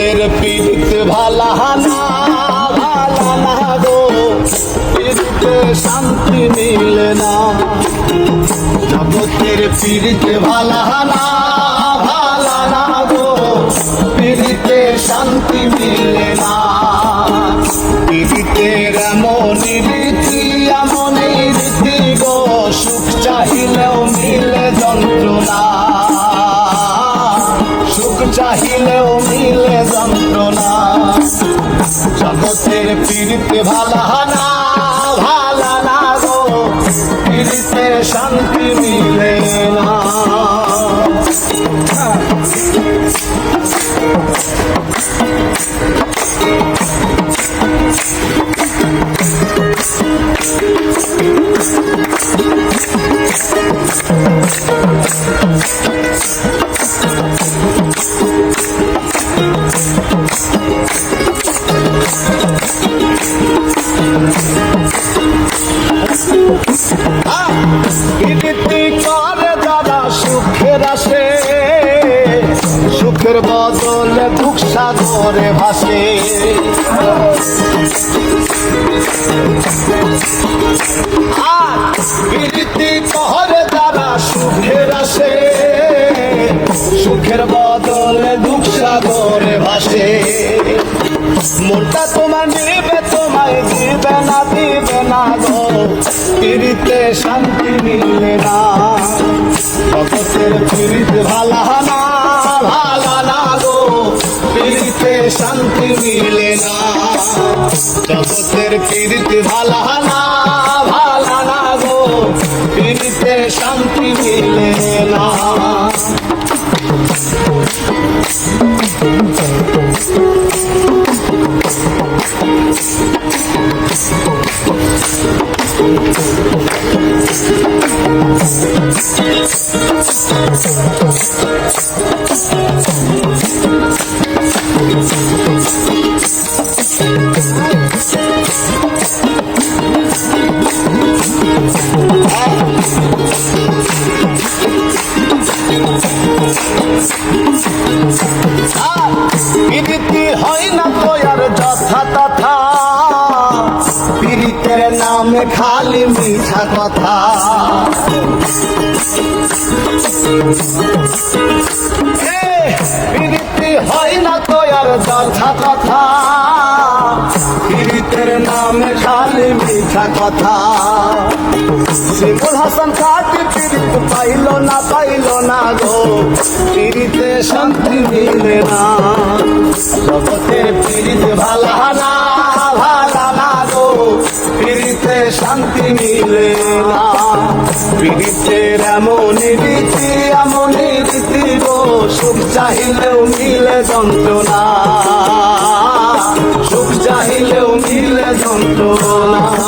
জগতের পীড়িত ভালা না ভালা না গো। পীড়িতে শান্তি মিলে না। জগতের পীড়িত ভালা না ভালা না গো। পীড়িতে শান্তি মিলে না। পীড়িতের এমন রীতি এমন রীতি গো। সুখ চাহিলেও মিলে যন্ত্রণা। সুখ চাহিলেও পীড়িতে শান্তি মিলে না। সাগরে ভাসে। আর পীড়িতি করে যারা সুখের আসে। সুখের বদলে দুঃখ সাগরে ভাসে। মনটা তোমার নিবে, তোমায় দিবে না দিবে না গো। পিড়িতে শান্তি মিলে না। জগতের পিড়িত ভালা পিড়িতে শান্তি মিলে না। জগতের পিড়িত ভালা না ভালা না গো। পিড়িতে শান্তি মিলে না। আর পিরিতি হয় না তো আর যথা তথা। পিরিতের নামে খালি মিঠা কথা। মিঠা কথা। শিবুল হাসান কাকে পীড়িত পাইল না পাইল না গো। পীড়িতে শান্তি মিলে না। জগতের পীড়িত ভালা না ভালা না গো। পীড়িতে শান্তি মিলে না। পীড়িতের এমন রীতি এমন রীতি গো। সুখ চাহিলেও মিলে যন্ত্রণা। সুখ চাহিলেও মিলে যন্ত্রণা।